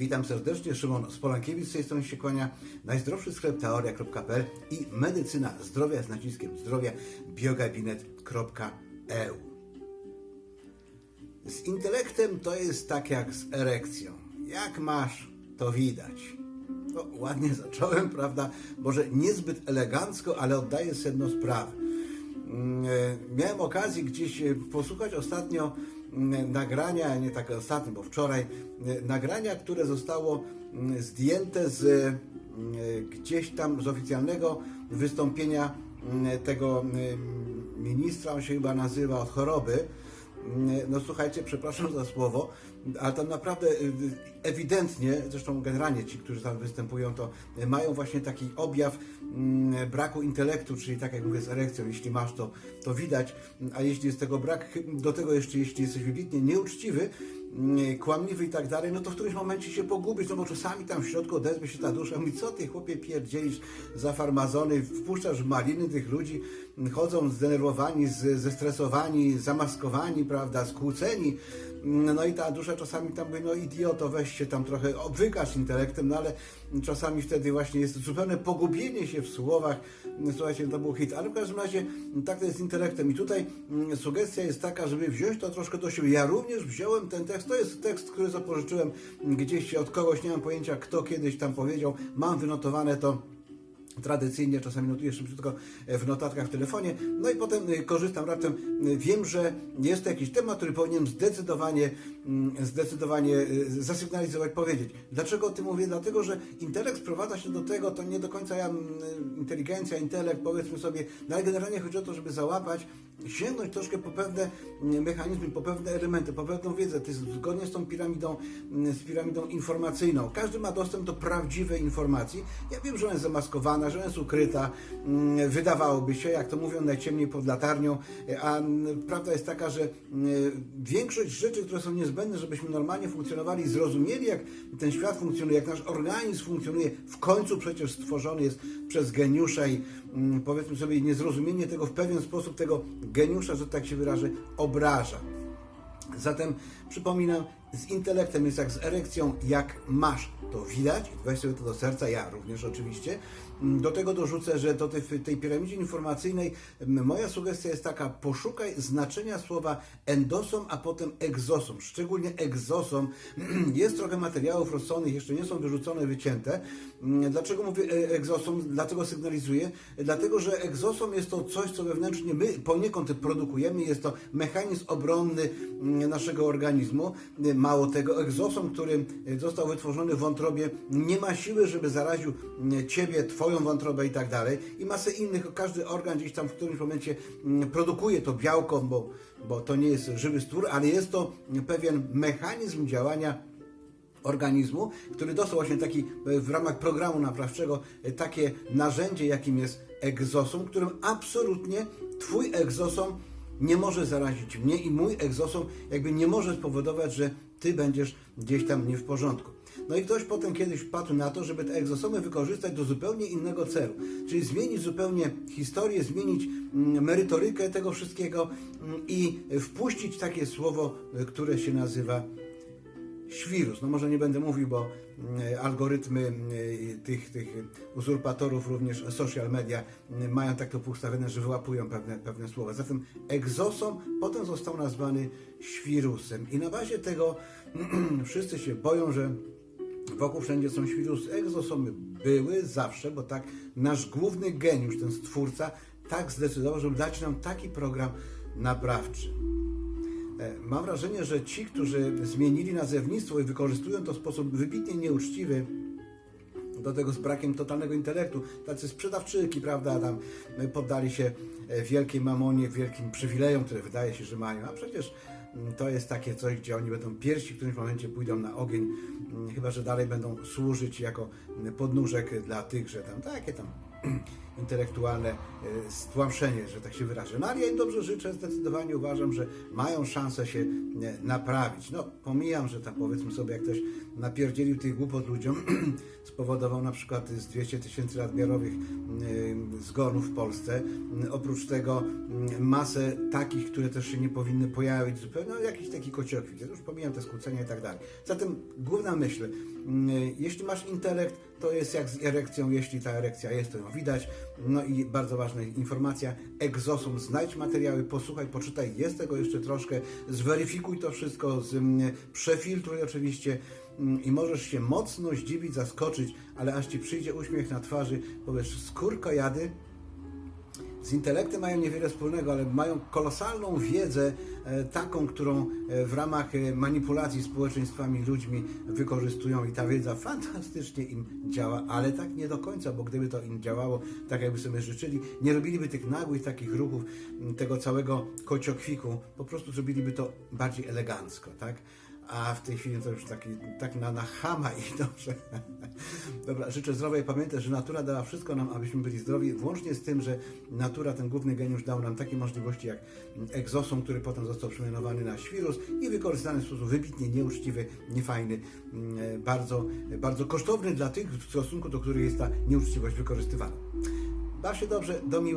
Witam serdecznie, Szymon Spolankiewicz z tej strony się kłania. Najzdrowszy sklep teoria.pl i medycyna zdrowia z naciskiem zdrowia biogabinet.eu Z intelektem to jest tak jak z erekcją. Jak masz, to widać. No, ładnie zacząłem, prawda? Może niezbyt elegancko, ale oddaję sedno sprawy. Mm, e, Miałem okazję gdzieś e, posłuchać ostatnio nagrania, nie tak ostatnio, bo wczoraj, e, nagrania, które zostało mm, zdjęte z mm, gdzieś tam z oficjalnego wystąpienia mm, tego mm, ministra, on się chyba nazywa od choroby. Mm, No słuchajcie, przepraszam za słowo, ale tam naprawdę y, ewidentnie, zresztą generalnie ci, którzy tam występują, to mają właśnie taki objaw mm, braku intelektu, czyli tak jak mówię z erekcją, jeśli masz to, to widać, a jeśli jest tego brak, do tego jeszcze jeśli jesteś wybitnie nieuczciwy, kłamliwy i tak dalej, no to w którymś momencie się pogubisz, no bo czasami tam w środku odezwie się ta dusza, mówi, co ty chłopie pierdzielisz za farmazony, wpuszczasz maliny tych ludzi, chodzą zdenerwowani, zestresowani, zamaskowani, prawda, skłóceni, no i ta dusza czasami tam mówi, no idioto, weź się tam trochę, wykaż intelektem, no ale czasami wtedy właśnie jest zupełne pogubienie się w słowach, słuchajcie, to był hit, ale w każdym razie tak to jest z intelektem. I tutaj mm, sugestia jest taka, żeby wziąć to troszkę do siebie. Ja również wziąłem ten tekst, to jest tekst, który zapożyczyłem gdzieś od kogoś, nie mam pojęcia kto kiedyś tam powiedział, mam wynotowane to tradycyjnie, czasami notuję szybciutko w notatkach w telefonie, no i potem y, korzystam raptem, y, wiem, że jest to jakiś temat, który powinienem zdecydowanie, mm, zdecydowanie zasygnalizować, powiedzieć. Dlaczego o tym mówię? Dlatego, że intelekt sprowadza się do tego, to nie do końca ja, inteligencja, intelekt, powiedzmy sobie, no ale generalnie chodzi o to, żeby załapać, sięgnąć troszkę po pewne mechanizmy, po pewne elementy, po pewną wiedzę, to jest zgodnie z tą piramidą, z piramidą informacyjną. Każdy ma dostęp do prawdziwej informacji. Ja wiem, że ona jest zamaskowana, ona jest ukryta, mm, wydawałoby się, jak to mówią, najciemniej pod latarnią, a mm, prawda jest taka, że mm, większość rzeczy, które są niezbędne, żebyśmy normalnie funkcjonowali zrozumieli, jak ten świat funkcjonuje, jak nasz organizm funkcjonuje, w końcu przecież stworzony jest przez geniusza i powiedzmy sobie, niezrozumienie tego w pewien sposób, tego geniusza, że tak się wyrażę, obraża. Zatem przypominam, z intelektem jest jak z erekcją, jak masz, to widać, weź sobie to do serca, ja również oczywiście. Mm, Do tego dorzucę, że do tej, piramidzie informacyjnej m, moja sugestia jest taka, poszukaj znaczenia słowa endosom, a potem egzosom, szczególnie egzosom. Jest trochę materiałów rozsądnych, jeszcze nie są wyrzucone, wycięte. Mm, Dlaczego mówię egzosom? Dlaczego sygnalizuję? Dlatego, że egzosom jest to coś, co wewnętrznie my poniekąd produkujemy, jest to mechanizm obronny mm, naszego organizmu. Mało tego, egzosom, który został wytworzony w wątrobie, nie ma siły, żeby zaraził ciebie, twoją wątrobę i tak dalej. I masę innych, każdy organ gdzieś tam w którymś momencie mm, produkuje to białko, bo, bo to nie jest żywy stwór, ale jest to pewien mechanizm działania organizmu, który dostał właśnie taki e, w ramach programu naprawczego e, takie narzędzie, jakim jest egzosom, którym absolutnie twój egzosom nie może zarazić mnie i mój egzosom jakby nie może spowodować, że ty będziesz gdzieś tam nie w porządku. No i ktoś potem kiedyś wpadł na to, żeby te egzosomy wykorzystać do zupełnie innego celu, czyli zmienić zupełnie historię, zmienić mm, merytorykę tego wszystkiego mm, i wpuścić takie słowo, które się nazywa świrus. No może nie będę mówił, bo mm, algorytmy mm, tych, tych uzurpatorów, również social media mm, mają tak to poustawione, że wyłapują pewne, pewne słowa. Zatem egzosom potem został nazwany świrusem. I na bazie tego wszyscy się boją, że wokół wszędzie są świrusy. Egzosomy były zawsze, bo tak nasz główny geniusz, ten stwórca, tak zdecydował, żeby dać nam taki program naprawczy. E, Mam wrażenie, że ci, którzy zmienili nazewnictwo i wykorzystują to w sposób wybitnie nieuczciwy, do tego z brakiem totalnego intelektu, tacy sprzedawczyki, prawda, tam e, poddali się e, wielkiej mamonie, wielkim przywilejom, które wydaje się, że mają, a przecież to jest takie coś, gdzie oni będą pierwsi w którymś momencie pójdą na ogień, mm, chyba że dalej będą służyć jako mm, podnóżek dla tych, że tam takie tam intelektualne e, stłamszenie, że tak się wyrażę. No ale ja im dobrze życzę, zdecydowanie uważam, że mają szansę się naprawić. No pomijam, że tak powiedzmy sobie, jak ktoś napierdzielił tych głupot ludziom, spowodował na przykład z 200 tysięcy lat miarowych e, zgonów w Polsce. Oprócz tego mm, masę takich, które też się nie powinny pojawić zupełnie, no jakiś taki kociokwik. Już pomijam te skrócenia i tak dalej. Zatem główna myśl, mm, jeśli masz intelekt, to jest jak z erekcją, jeśli ta erekcja jest, to ją widać. No i bardzo ważna informacja, egzosum, znajdź materiały, posłuchaj, poczytaj, jest tego jeszcze troszkę, zweryfikuj to wszystko, z, mm, przefiltruj oczywiście mm, i możesz się mocno zdziwić, zaskoczyć, ale aż ci przyjdzie uśmiech na twarzy, powiesz, skórko jady, z intelektem mają niewiele wspólnego, ale mają kolosalną wiedzę, e, taką, którą e, w ramach e, manipulacji społeczeństwami, ludźmi wykorzystują i ta wiedza fantastycznie im działa, ale tak nie do końca, bo gdyby to im działało tak, jakby sobie życzyli, nie robiliby tych nagłych takich ruchów, tego całego kociokwiku, po prostu zrobiliby to bardziej elegancko, tak? A w tej chwili to już taki, tak na, na chama i dobrze. Dobra, życzę zdrowej pamiętaj, że natura dała wszystko nam, abyśmy byli zdrowi, włącznie z tym, że natura, ten główny geniusz dał nam takie możliwości jak egzosum, który potem został przemianowany na świrus i wykorzystany w sposób wybitnie nieuczciwy, niefajny, mm, bardzo, bardzo kosztowny dla tych, w stosunku do których jest ta nieuczciwość wykorzystywana. Baw się dobrze, do miłego.